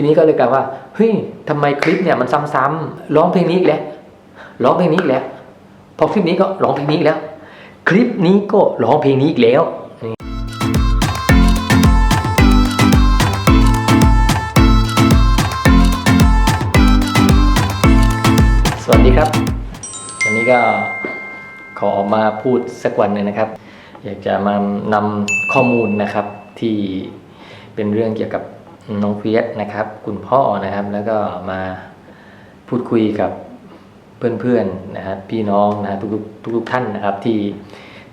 ทีนี้ก็เลยกลายว่าเฮ้ยทำไมคลิปเนี่ยมันซ้ำๆร้องเพลงนี้อีกแล้วร้องเพลงนี้อีกแล้ว พอคลิปนี้ก็ร้องเพลงนี้อีกแล้ว คลิปนี้ก็ร้องเพลงนี้อีกแล้วสวัสดีครับวันนี้ก็ขอออกมาพูดสักวันหนึ่งนะครับ อยากจะมานำข้อมูลนะครับที่เป็นเรื่องเกี่ยวกับ น้องเฟียสนะครับ คุณพ่อนะครับ แล้วก็มาพูดคุยกับเพื่อนๆนะครับพี่น้องนะทุกๆทุกๆท่านนะครับ ที่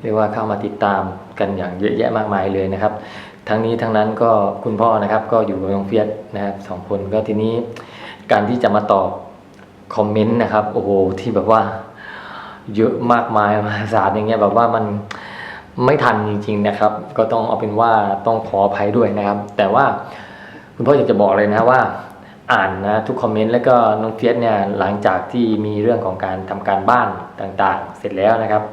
เรียกว่าเข้ามาติดตามกันอย่างเยอะแยะมากมายเลยนะครับ ทั้งนี้ทั้งนั้นก็คุณพ่อนะครับ ก็อยู่กับน้องเฟียสนะครับสองคนก็ทีนี้การที่จะมาตอบคอมเมนต์นะครับโอ้โหที่แบบว่าเยอะมากมายมหาศาลอย่างเงี้ยแบบว่ามันไม่ทันจริง ๆนะครับ ก็ต้องเอาเป็นว่าต้องขออภัยด้วยนะครับ แต่ว่า คุณพ่ออยากจะบอกเลยนะว่า อ่านนะทุกคอมเมนต์แล้วก็น้องเฟียสเนี่ยหลังจากที่มีเรื่องของการทำการบ้านต่างๆ เสร็จแล้วนะครับ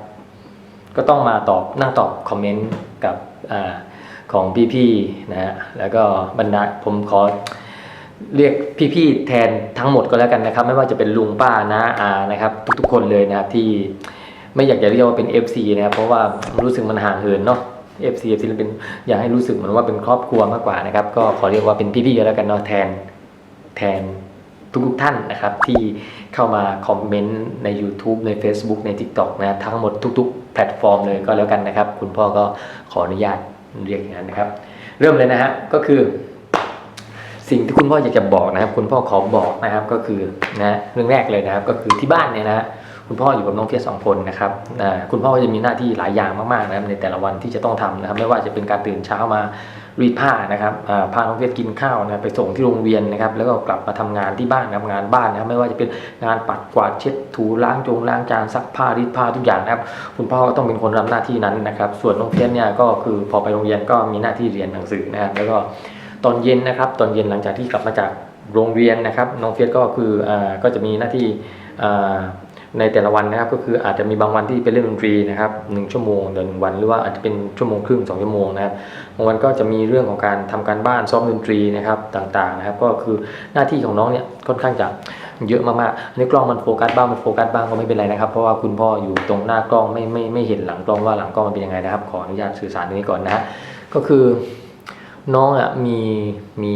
ก็ต้องมาตอบนั่งตอบคอมเมนต์กับอของพี่ๆนะฮะแล้วก็บรรดาผมขอเรียกพี่ๆแทนทั้งหมดก็แล้วกันนะครับ ไม่ว่าจะเป็นลุงป้าน้าอานะครับ ทุกๆคนเลยนะครับที่ไม่อยากจะเรียกว่าเป็น FC นะครับเพราะว่ารู้สึกมันห่างเหินเนาะ FC FC เอฟซีเป็นอยากให้รู้สึกเหมือนว่าเป็นครอบครัวมากกว่านะครับ ก็ขอเรียกว่าเป็นพี่ๆแล้วกันเนาะแทนแทนทุกๆท่านนะครับ ที่เข้ามาคอมเมนต์ใน YouTube ใน Facebook ใน TikTok นะทั้งหมดทุกๆ แพลตฟอร์มเลยก็แล้วกันนะครับ คุณพ่อก็ขออนุญาตเรียกอย่างนั้นนะครับ เริ่มเลยนะฮะก็คือ สิ่งที่คุณพ่ออยากจะบอกนะครับ คุณพ่อขอบอกนะครับก็คือนะเรื่องแรกเลยนะครับ ก็คือที่บ้านเนี่ยนะ คุณพ่ออยู่กับน้องเพียรสองคนนะครับคุณพ่อก็จะมีหน้าที่หลายอย่างมากๆนะครับในแต่ละวันที่จะต้องทำนะครับ ไม่ว่าจะเป็นการตื่นเช้ามารีดผ้านะครับอ่าพาน้องเพียรกินข้าวนะไปส่งที่โรงเรียนนะครับ แล้วก็กลับมาทำงานที่บ้านนะครับงานบ้านนะครับ ไม่ว่าจะเป็นงานปัดกวาดเช็ดถูล้างจงล้างจานซักผ้ารีดผ้าทุกอย่างนะครับ คุณพ่อก็ต้องเป็นคนรับหน้าที่นั้นนะครับ ส่วนน้องเพียรเนี่ยก็คือพอไปโรงเรียนก็มีหน้าที่เรียนหนังสือนะครับ แล้วก็ตอนเย็นนะครับ ตอนเย็นหลังจากที่กลับมาจากโรงเรียนนะครับน้องเฟียสก็คืออก็จะมีหน้าที่ ในแต่ละวันนะครับก็คืออาจจะมีบางวันที่ไปเล่นดนตรีนะครับหนึ่งชั่วโมงเดินงวัน หรือว่าอาจจะเป็นชั่วโมงครึ่งสองชั่วโมงนะครับบางวันก็จะมีเรื่องของการทำการบ้านซ้อมดนตรีนะครับต่างๆนะครับ ก็คือหน้าที่ของน้องเนี่ยค่อนข้างจะเยอะมากๆในกล้องมันโฟกัสบ้างมันโฟกัสบ้างก็ไม่เป็นไรนะครับ เพราะว่าคุณพ่ออยู่ตรงหน้ากล้องไม่ไม่ไม่เห็นหลังกล้องว่าหลังกล้องมันเป็นยังไงนะครับขออนุญาตสื่อสารตรงนี้ก่อนนะก็คือน้องอะมีมี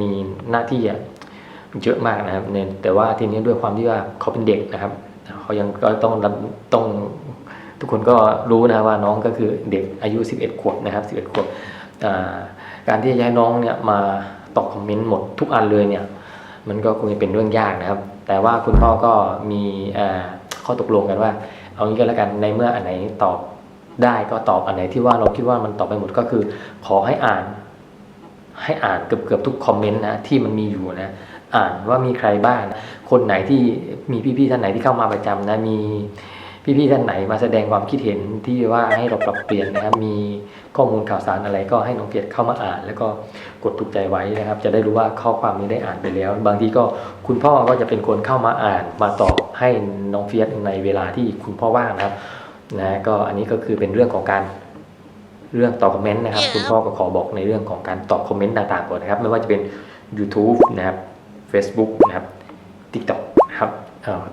มีหน้าที่อะเยอะมากนะครับเนแต่ว่าทีนี้ด้วยความที่ว่าเขาเป็นเด็กนะครับ เขายังก็ต้องต้องทุกคนก็รู้นะว่าน้องก็คือเด็กอายุ 11 ขวบนะครับ11ขวบการที่จะให้น้องเนี่ยมาตอบคอมเมนต์หมดทุกอันเลยเนี่ย มันก็คงจะเป็นเรื่องยากนะครับ แต่ว่าคุณพ่อก็มีข้อตกลงกันว่า เอางี้ก็แล้วกันในเมื่ออันไหนตอบได้ก็ตอบอันไหนที่ว่าเราคิดว่ามันตอบไปหมดก็คือ ขอให้อ่าน ให้อ่านเกือบเกือบทุกคอมเมนต์นะที่มันมีอยู่นะ อ่านว่ามีใครบ้างนะคนไหนที่มีพี่ๆท่านไหนที่เข้ามาประจำนะมีพี่ๆท่านไหนมาแสดงความคิดเห็นที่ว่าให้เราปรับเปลี่ยนนะครับ มีข้อมูลข่าวสารอะไรก็ให้น้องเฟียสเข้ามาอ่าน แล้วก็กดถูกใจไว้นะครับ จะได้รู้ว่าข้อความนี้ได้อ่านไปแล้ว บางทีก็คุณพ่อก็จะเป็นคนเข้ามาอ่านมาตอบให้น้องเฟียสในเวลาที่คุณพ่อว่างนะครับนะก็อันนี้ก็คือเป็นเรื่องของการเรื่องตอบคอมเมนต์นะครับ คุณพ่อก็ขอบอกในเรื่องของการตอบคอมเมนต์ต่างๆก่อนนะครับ ไม่ว่าจะเป็น YouTube นะครับ Facebook นะครับ TikTok นะครับ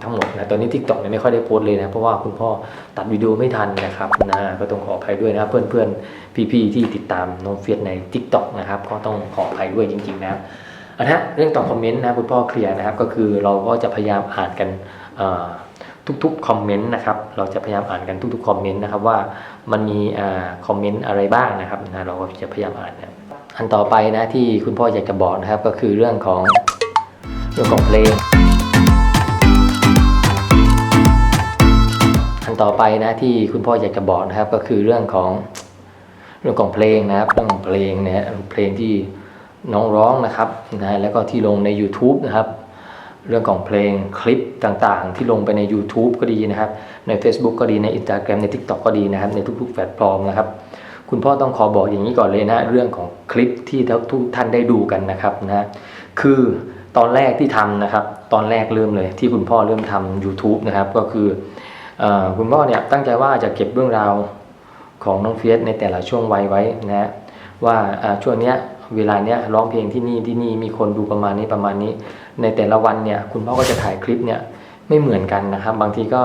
ทั้งหมดนะตอนนี้ TikTok เนี่ยไม่ค่อยได้โพสต์เลยนะเพราะว่าคุณพ่อตัดวิดีโอไม่ทันนะครับนะก็ต้องขออภัยด้วยนะครับเพื่อนๆพี่ๆที่ติดตามน้องเฟียสใน TikTok นะครับก็ต้องขออภัยด้วยจริงๆนะครับอันนะเรื่องตอบคอมเมนต์นะคุณพ่อเคลียร์นะครับ ก็คือเราก็จะพยายามอ่านกันทุกๆคอมเมนต์นะครับเราจะพยายามอ่านกันทุกๆคอมเมนต์นะครับว่ามันมีคอมเมนต์อะไรบ้างนะครับนะเราก็จะพยายามอ่านนะอันต่อไปนะที่คุณพ่ออยากจะบอกนะครับก็คือเรื่องของ เรื่องของเพลง อันต่อไปนะที่คุณพ่ออยากจะบอกนะครับก็คือเรื่องของเรื่องของเพลงนะครับเรื่องของเพลงนะฮะเพลงที่น้องร้องนะครับนะแล้วก็ที่ลงใน YouTube นะครับ เรื่องของเพลงคลิปต่างๆ ที่ลงไปใน YouTube ก็ดีนะครับ ใน Facebook ก็ดีใน Instagram ใน TikTok ก็ดีนะครับ ในทุกๆแพลตฟอร์มนะครับ คุณพ่อต้องขอบอกอย่างนี้ก่อนเลยนะ เรื่องของคลิปที่ทุกท่านได้ดูกันนะครับนะคือ ตอนแรกที่ทำนะครับ ตอนแรกเริ่มเลยที่คุณพ่อเริ่มทำ YouTube นะครับ ก็คืออคุณพ่อเนี่ยตั้งใจว่าจะเก็บเรื่องราวของน้องเฟียสในแต่ละช่วงวัยไว้นะว่าอ่าช่วงเนี้ยเวลาเนี้ยร้องเพลงที่นี่ที่นี่มีคนดูประมาณนี้ประมาณนี้ ในแต่ละวันเนี่ยคุณพ่อก็จะถ่ายคลิปเนี่ยไม่เหมือนกันนะครับ บางทีก็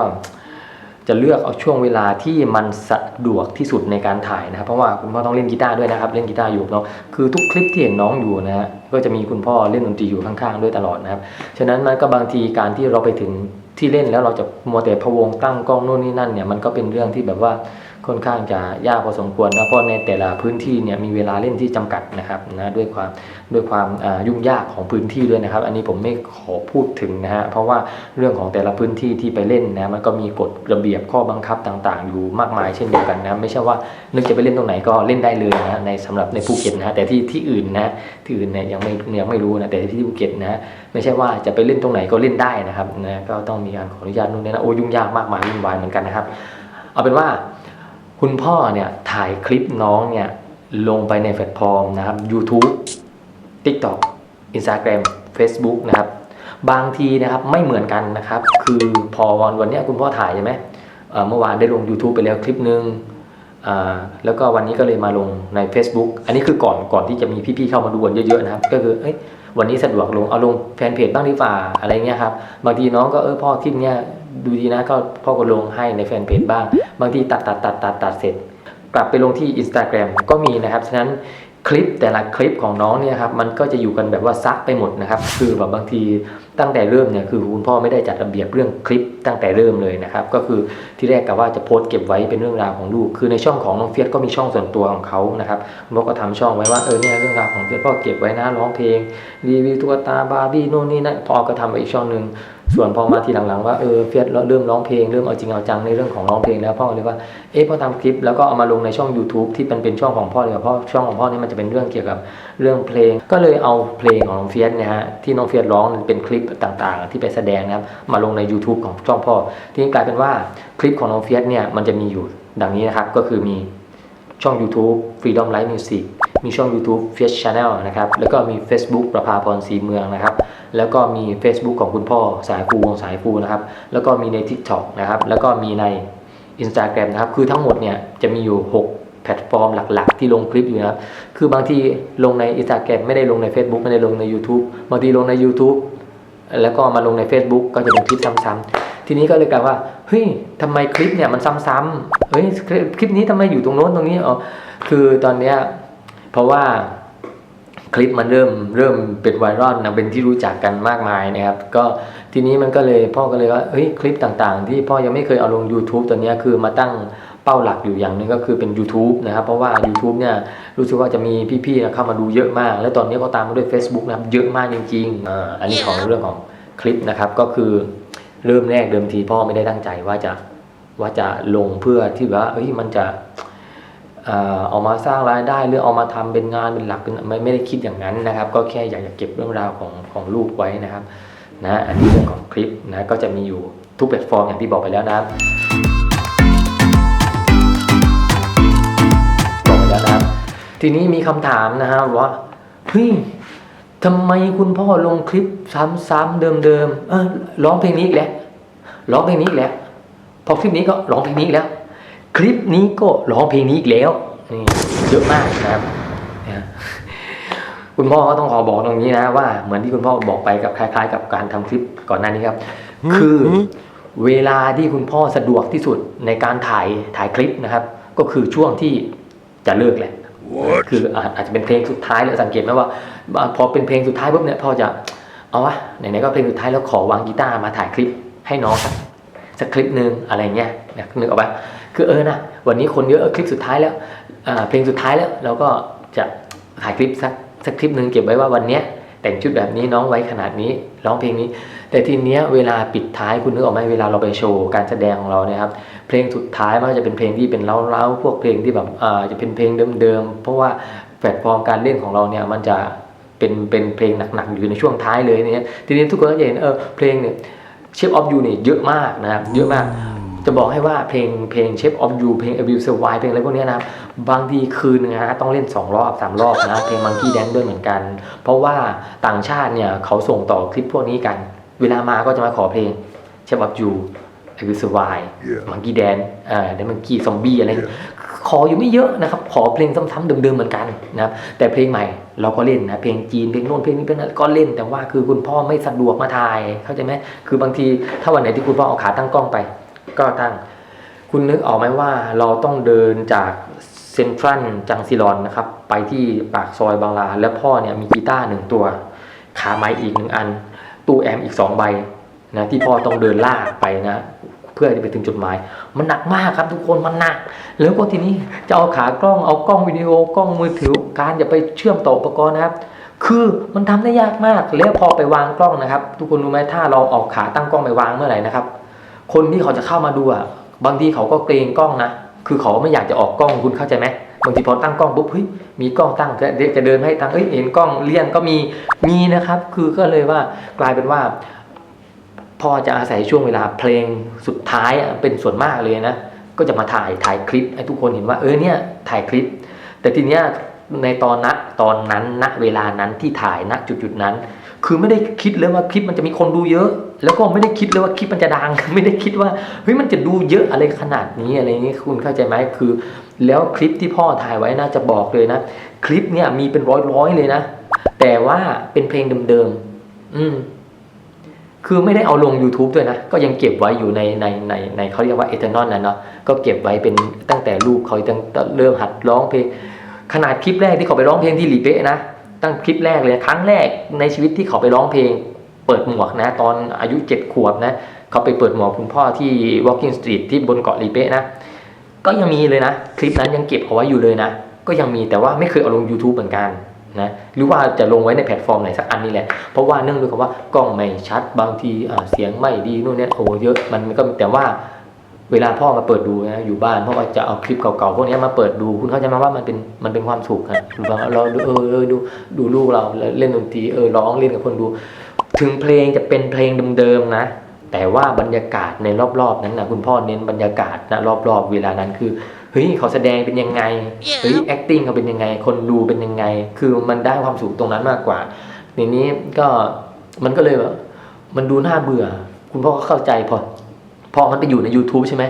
จะเลือกเอาช่วงเวลาที่มันสะดวกที่สุดในการถ่ายนะครับ เพราะว่าคุณพ่อต้องเล่นกีตาร์ด้วยนะครับ เล่นกีตาร์อยู่เนาะคือทุกคลิปที่เห็นน้องอยู่นะฮะก็จะมีคุณพ่อเล่นดนตรีอยู่ข้างๆด้วยตลอดนะครับฉะนั้นมันก็บางทีการที่เราไปถึงที่เล่นแล้วเราจะมัวแต่พะวงตั้งกล้องโน่นนี่นั่นเนี่ยมันก็เป็นเรื่องที่แบบว่า ค่อนข้างจะยากพอสมควรนะเพราะในแต่ละพื้นที่เนี่ยมีเวลาเล่นที่จำกัดนะครับนะด้วยความด้วยความยุ่งยากของพื้นที่ด้วยนะครับ อันนี้ผมไม่ขอพูดถึงนะฮะเพราะว่าเรื่องของแต่ละพื้นที่ที่ไปเล่นนะมันก็มีกฎระเบียบข้อบังคับต่างๆ อยู่มากมายเช่นเดียวกันนะไม่ใช่ว่านึกจะไปเล่นตรงไหนก็เล่นได้เลยนะในสำหรับในภูเก็ตนะแต่ที่ที่อื่นนะที่อื่นเนี่ยยังไม่ยังไม่รู้นะแต่ที่ภูเก็ตนะฮะไม่ใช่ว่าจะไปเล่นตรงไหนก็เล่นได้นะครับนะก็ต้องมีการขออนุญาตนู่นนี่นะโอ้ยุ่งยากมากมายวุ่นวายเหมือนกันนะครับ เอาเป็นว่า คุณพ่อเนี่ยถ่ายคลิปน้องเนี่ยลงไปในแพลตฟอร์มนะครับ YouTube TikTok Instagram Facebook นะครับ บางทีนะครับไม่เหมือนกันนะครับ คือพอวันวันนี้คุณพ่อถ่ายใช่ไหมเมื่อวานได้ลง YouTube ไปแล้วคลิปหนึ่งแล้วก็วันนี้ก็เลยมาลงใน Facebook อันนี้คือก่อนก่อนที่จะมีพี่ๆเข้ามาดูกันเยอะๆนะครับ ก็คือเอ้ยวันนี้สะดวกลงเอาลงแฟนเพจบ้างดีกว่าอะไรเงี้ยครับบางทีน้องก็เออพ่อคลิปเนี้ย ดูดีนะก็พ่อก็ลงให้ในแฟนเพจบ้าง บางทีตัดตัดตัดตัดตัดเสร็จ กลับไปลงที่ Instagram ก็มีนะครับฉะนั้นคลิปแต่ละคลิปของน้องเนี่ยครับมันก็จะอยู่กันแบบว่าซักไปหมดนะครับ คือแบบบางทีตั้งแต่เริ่มเนี่ยคือคุณพ่อไม่ได้จัดระเบียบเรื่องคลิปตั้งแต่เริ่มเลยนะครับก็คือที่แรกกับว่าจะโพสต์เก็บไว้เป็นเรื่องราวของลูก คือในช่องของน้องเฟียสก็มีช่องส่วนตัวของเขานะครับพ่อก็ทำช่องไว้ว่าเออเนี่ยเรื่องราวของเฟียสพ่อเก็บไว้นะร้องเพลงรีวิวตุ๊กตาบาร์บี้โน่นนี่นั่นพ่อก็ทำไว้อีกช่องหนึ่ง ส่วนพอมาทีหลังๆว่าเออเฟียสเริ่มร้องเพลงเริ่มเอาจริงเอาจังในเรื่องของร้องเพลงแล้วพ่อเลยว่าเอ๊ะพ่อทำคลิปแล้วก็เอามาลงในช่อง YouTube ที่เป็นเป็นช่องของพ่อเลยเพราะช่องของพ่อนี่มันจะเป็นเรื่องเกี่ยวกับเรื่องเพลง ก็เลยเอาเพลงของน้องเฟียสเนี่ยฮะที่น้องเฟียสร้องเป็นคลิปต่างๆ ที่ไปแสดงนะครับมาลงใน YouTube ของช่องพ่อ ทีนี้กลายเป็นว่าคลิปของน้องเฟียสเนี่ยมันจะมีอยู่ดังนี้นะครับก็คือมีช่อง YouTube Freedom Live Music มีช่อง YouTube f i e s Channel นะครับ แล้วก็มี Facebook ประภาพรศรีเมืองนะครับ แล้วก็มี Facebook ของคุณพ่อสายฟูวงสายฟูนะครับ แล้วก็มีใน TikTok นะครับ แล้วก็มีใน Instagram นะครับ คือทั้งหมดเนี่ยจะมีอยู่ 6แพลตฟอร์มหลัก ๆ ที่ลงคลิปอยู่นะครับ คือบางทีลงใน Instagram ไม่ได้ลงใน Facebook ไม่ได้ลงใน YouTube บางทีลงใน YouTube แล้วก็มาลงใน Facebook ก็จะเป็นคลิปซ้ำๆ ทีนี้ก็เลยกลายว่า เฮ้ยทำไมคลิปเนี่ยมันซ้ำๆเฮ้ยคลิปคลิปนี้ทำไมอยู่ตรงโน้นตรงนี้ อ๋อ คือตอนเนี้ย เพราะว่าคลิปมันเริ่มเริ่มเป็นไวรัลนะเป็นที่รู้จักกันมากมายนะครับ ก็ทีนี้มันก็เลยพ่อก็เลยว่าเฮ้ยคลิปต่างๆ ที่พ่อยังไม่เคยเอาลง YouTube ตอนนี้คือมาตั้งเป้าหลักอยู่อย่างนึงก็คือเป็น YouTube นะครับ เพราะว่า YouTube เนี่ยรู้สึกว่าจะมีพี่ๆเข้ามาดูเยอะมาก แล้วตอนนี้ก็ตามมาด้วย Facebook นะครับเยอะมากจริงๆอ่าอันนี้ของเรื่องของคลิปนะครับก็คือเริ่มแรกเดิมทีพ่อไม่ได้ตั้งใจว่าจะว่าจะลงเพื่อที่ว่าเฮ้ยมันจะ เอ่อเอามาสร้างรายได้หรือเอามาทำเป็นงานเป็นหลักเป็นไม่ไม่ได้คิดอย่างนั้นนะครับ ก็แค่อยากจะเก็บเรื่องราวของของลูกไว้นะครับนะอันนี้เรื่องของคลิปนะก็จะมีอยู่ทุกแพลตฟอร์มอย่างที่บอกไปแล้วนะครับบอกไปแล้วนะครับทีนี้มีคำถามนะฮะว่าเฮ้ยทำไมคุณพ่อลงคลิปซ้ำๆเดิมๆเออร้องเพลงนี้อีกแล้วร้องเพลงนี้อีกแล้วพอคลิปนี้ก็ร้องเพลงนี้อีกแล้ว คลิปนี้ก็ร้องเพลงนี้อีกแล้วนี่เยอะมากนะครับนะคุณพ่อก็ต้องขอบอกตรงนี้นะว่าเหมือนที่คุณพ่อบอกไปกับคล้าย ๆ กับการทำคลิปก่อนหน้านี้ครับ คือเวลาที่คุณพ่อสะดวกที่สุดในการถ่ายถ่ายคลิปนะครับ ก็คือช่วงที่จะเลิกแหละ คืออาอาจจะเป็นเพลงสุดท้ายเลยสังเกตไหมว่า พอเป็นเพลงสุดท้ายปุ๊บเนี่ยพ่อจะเอาวะไหนๆก็เพลงสุดท้ายแล้วขอวางกีตาร์มาถ่ายคลิปให้น้องสักสักคลิปหนึ่งอะไรเงี้ยนะนึกออกปะ คือเออนะวันนี้คนเยอะคลิปสุดท้ายแล้วเพลงสุดท้ายแล้วเราก็จะถ่ายคลิปสักสักคลิปหนึ่งเก็บไว้ว่าวันเนี้ยแต่งชุดแบบนี้น้องไว้ขนาดนี้ร้องเพลงนี้ แต่ทีเนี้ยเวลาปิดท้ายคุณนึกออกไหมเวลาเราไปโชว์การแสดงของเราเนี่ยครับเพลงสุดท้ายมันจะเป็นเพลงที่เป็นเล้าๆพวกเพลงที่แบบอ่าจะเป็นเพลงเดิมๆเพราะว่าแพลตฟอร์มการเล่นของเราเนี่ยมันจะเป็นเป็นเพลงหนักๆอยู่ในช่วงท้ายเลยเนี่ยทีนี้ทุกคนก็จะเห็นเออเพลงเนี่ยเชฟออฟยูเนี่ยเยอะมากนะครับเยอะมาก จะบอกให้ว่าเพลงเพลงเชฟออฟยูเพลง a b u s e Why เพลงอะไรพวกเนี้ยนะครับบางทีคืนนึงนะฮะต้องเล่น 2 รอบ 3 รอบนะเพลงมังกี้แดนด้วยเหมือนกัน เพราะว่าต่างชาติเนี่ยเขาส่งต่อคลิปพวกนี้กัน เวลามาก็จะมาขอเพลงเชฟออฟยู a b u s e Why Yeah. มังกี้แดนอ่าเดมังกี้ซอมบี้อะไร Yeah. ขออยู่ไม่เยอะนะครับ ขอเพลงซ้ำๆเดิมๆเหมือนกันนะครับแต่เพลงใหม่เราก็เล่นนะเพลงจีนเพลงโน้นเพลงนี้เพลงนั้นก็เล่นแต่ว่าคือคุณพ่อไม่สะดวกมาถ่ายเข้าใจไหมคือบางทีถ้าวันไหนที่คุณพ่อเอาขาตั้งกล้องไป ก็ตั้ง คุณนึกออกไหมว่าเราต้องเดินจากเซ็นทรัลจังซิลอนนะครับ ไปที่ปากซอยบางลา แล้วพ่อเนี่ยมีกีตาร์หนึ่งตัว ขาไม้อีกหนึ่งอัน ตู้แอมอีกสองใบนะที่พ่อต้องเดินลากไปนะเพื่อจะไปถึงจุดหมาย มันหนักมากครับทุกคนมันหนัก แล้วก็ทีนี้จะเอาขากล้องเอากล้องวิดีโอกล้องมือถือการจะไปเชื่อมต่ออุปกรณ์นะครับ คือมันทำได้ยากมากแล้วพอไปวางกล้องนะครับ ทุกคนรู้ไหมถ้าเราเอาขาตั้งกล้องไปวางเมื่อไหร่นะครับ คนที่เขาจะเข้ามาดูอะบางทีเขาก็เกรงกล้องนะคือเขาไม่อยากจะออกกล้องคุณเข้าใจไหมบางทีพอตั้งกล้องปุ๊บเฮ้ยมีกล้องตั้งจะจะเดินให้ตั้งเอ้ยเห็นกล้องเลี่ยงก็มีมีนะครับ คือก็เลยว่ากลายเป็นว่าพ่อจะอาศัยช่วงเวลาเพลงสุดท้ายเป็นส่วนมากเลยนะก็จะมาถ่ายถ่ายคลิปให้ทุกคนเห็นว่าเออเนี่ยถ่ายคลิป แต่ทีเนี้ยในตอนณตอนนั้นณเวลานั้นที่ถ่ายณจุดจุดนั้น คือไม่ได้คิดเลยว่าคลิปมันจะมีคนดูเยอะ แล้วก็ไม่ได้คิดเลยว่าคลิปมันจะดัง ไม่ได้คิดว่าเฮ้ยมันจะดูเยอะอะไรขนาดนี้อะไรนี้คุณเข้าใจไหมคือ แล้วคลิปที่พ่อถ่ายไว้น่าจะบอกเลยนะ คลิปเนี่ยมีเป็นร้อยร้อยเลยนะ แต่ว่าเป็นเพลงเดิมๆอืมคือไม่ได้เอาลง YouTube ด้วยนะ ก็ยังเก็บไว้อยู่ในในในในเขาเรียกว่าเอเทนอลนะเนาะก็เก็บไว้เป็นตั้งแต่ลูกเขาตั้งเริ่มหัดร้องเพลง ขนาดคลิปแรกที่เขาไปร้องเพลงที่หลีเป๊ะนะ ตั้งคลิปแรกเลยครั้งแรกในชีวิตที่เขาไปร้องเพลง เปิดหมวกนะ ตอนอายุเจ็ดขวบนะเขาไปเปิดหมวกคุณพ่อที่ Walking Street ที่บนเกาะลีเปะนะ ก็ยังมีเลยนะ คลิปนั้นยังเก็บเอาไว้อยู่เลยนะ ก็ยังมีแต่ว่าไม่เคยเอาลง YouTube เหมือนกันนะหรือว่าจะลงไว้ในแพลตฟอร์มไหนสักอันนี่แหละ เพราะว่าเนื่องด้วยกับว่ากล้องไม่ชัดบางทีเสียงไม่ดีนู่นนี่โอ้เยอะมันก็แต่ว่า เวลาพ่อมาเปิดดูนะอยู่บ้านพ่อก็จะเอาคลิปเก่าๆพวกนี้มาเปิดดูคุณเข้าใจไหมว่ามันเป็นมันเป็นความสุขครับคุณฟังเราดูเออเออดูดูลูกเราแล้วเล่นดนตรีเออร้องเล่นกับคนดู ถึงเพลงจะเป็นเพลงเดิมๆนะ แต่ว่าบรรยากาศในรอบๆนั้นนะคุณพ่อเน้นบรรยากาศนะรอบๆ เวลานั้นคือเฮ้ยเขาแสดงเป็นยังไงเฮ้ย acting เขาเป็นยังไง คนดูเป็นยังไง คือมันได้ความสุขตรงนั้นมากกว่าทีนี้ก็มันก็เลยแบบมันดูน่าเบื่อ คุณพ่อก็เข้าใจพอ พอมันไปอยู่ใน YouTube ใช่ไหม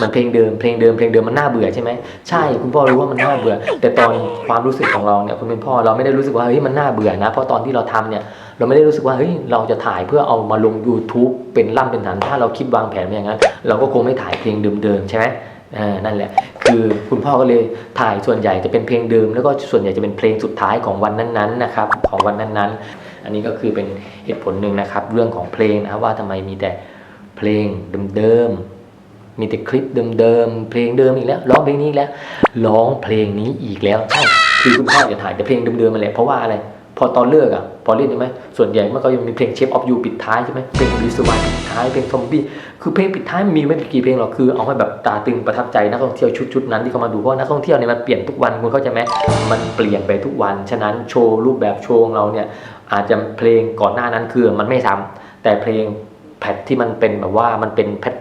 มันเพลงเดิมเพลงเดิมเพลงเดิมมันน่าเบื่อใช่ไหมใช่คุณพ่อรู้ว่ามันน่าเบื่อ แต่ตอนความรู้สึกของเราเนี่ยคุณเป็นพ่อเราไม่ได้รู้สึกว่าเฮ้ยมันน่าเบื่อนะเพราะตอนที่เราทำเนี่ยเราไม่ได้รู้สึกว่าเฮ้ยเราจะถ่ายเพื่อเอามาลง YouTube เป็นล่ำเป็นฐานถ้าเราคิดวางแผนมาอย่างนั้นเราก็คงไม่ถ่ายเพลงเดิมๆใช่ไหมอ่านั่นแหละ คือคุณพ่อก็เลยถ่ายส่วนใหญ่จะเป็นเพลงเดิม แล้วก็ส่วนใหญ่จะเป็นเพลงสุดท้ายของวันนั้นๆนะครับของวันนั้นๆ อันนี้ก็คือเป็นเหตุผลหนึ่งนะครับ เรื่องของเพลงนะครับว่าทำไมมีแต่ เพลงเดิมๆมีแต่คลิปเดิมๆเพลงเดิมอีกแล้วร้องเพลงนี้แล้วร้องเพลงนี้อีกแล้วใช่คือคุณพ่อจะถ่ายแต่เพลงเดิมๆมาแหละเพราะว่าอะไรพอตอนเลิกอะพอเล่นใช่ไหมส่วนใหญ่มันก็ยังมีเพลงเชฟออฟยูปิดท้ายใช่ไหมเพลงรีสวายปิดท้ายเพลงซอมบี้คือเพลงปิดท้ายมีไม่กี่เพลงหรอกคือเอาให้แบบตาตึงประทับใจนักท่องเที่ยวชุดๆนั้นที่เขามาดูเพราะนักท่องเที่ยวเนี่ยมันเปลี่ยนทุกวันคุณเข้าใจไหมมันเปลี่ยนไปทุกวันฉะนั้นโชว์รูปแบบโชว์ของเราเนี่ยอาจจะเพลงก่อนหน้านั้นคือมันไม่ซ้ำแต่เพลง แพทที่มันเป็นแบบว่ามันเป็นแพท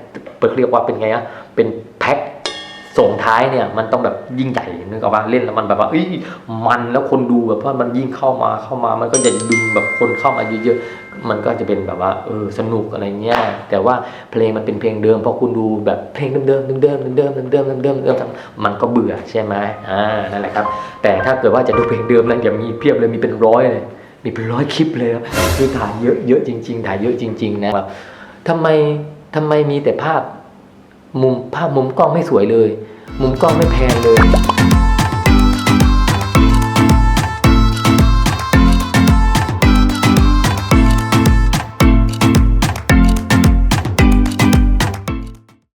เรียกว่าเป็นไงอะเป็นแพ็คส่งท้ายเนี่ยมันต้องแบบยิ่งใหญ่นึกออกว่าเล่นแล้วมันแบบว่าเอ้ยมันแล้วคนดูแบบเพราะมันยิ่งเข้ามาเข้ามามันก็จะดึงแบบคนเข้ามาเยอะๆมันก็จะเป็นแบบว่าเออสนุกอะไรเงี้ยแต่ว่าเพลงมันเป็นเพลงเดิมเพราะคุณดูแบบเพลงเดิมๆเดิมๆเดิมๆเดิมๆเดิมๆเดิมๆมันก็เบื่อใช่ไหมอ่านั่นแหละครับ แต่ถ้าเกิดว่าจะดูเพลงเดิมนั้นอย่ามีเพียบเลยมีเป็นร้อยเลย มีเป็นร้อยคลิปเลยครับคือถ่ายเยอะเยอะจริง ๆ ถ่ายเยอะจริง ๆ นะแบบทำไมทำไมมีแต่ภาพมุมภาพมุมกล้องไม่สวยเลย มุมกล้องไม่แพงเลย